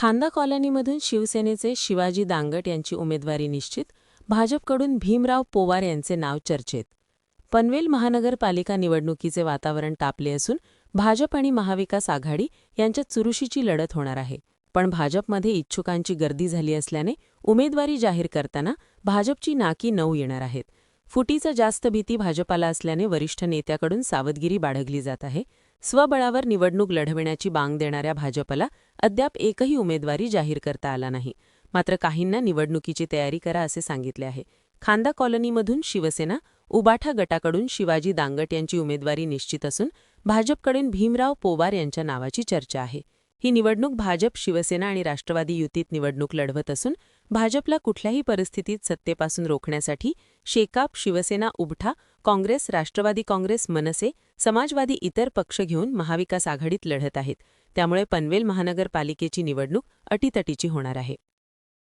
खांदा कॉलनीमधून शिवसेनेचे शिवाजी दांगट यांची उमेदवारी निश्चित भाजपकडून भीमराव पोवार यांचे नाव चर्चेत. पनवेल महानगरपालिका निवडणुकीचे वातावरण तापले असून भाजप आणि महाविकास आघाडी यांच्यात चुरुशीची लढत होणार आहे. पण भाजपमध्ये इच्छुकांची गर्दी झाली असल्याने उमेदवारी जाहीर करताना भाजपची नाकी नऊ येणार आहेत. फुटीचा जास्त भीती भाजपाला असल्याने वरिष्ठ नेत्याकडून सावधगिरी बाळगली जात आहे. स्वबळावर निवडणूक लढविण्याची बांग देणाऱ्या भाजपला अद्याप एकही उमेदवारी जाहीर करता आला नाही. मात्र काहींना निवडणुकीची तयारी करा असे सांगितले आहे. खांदा कॉलनीमधून शिवसेना उबाठा गटाकडून शिवाजी दांगट यांची उमेदवारी निश्चित असून भाजपकडून भीमराव पोवार यांच्या नावाची चर्चा आहे. ही निवडणूक भाजप शिवसेना आणि राष्ट्रवादी युतीत निवडणूक लढवत असून भाजपला कुठल्याही परिस्थितीत सत्तेपासून रोखण्यासाठी शेकाप शिवसेना उबठा काँग्रेस राष्ट्रवादी काँग्रेस मनसे समाजवादी इतर पक्ष घेऊन महाविकास आघाडीत लढत आहेत. त्यामुळे पनवेल महानगरपालिकेची निवडणूक अटीतटीची होणार आहे.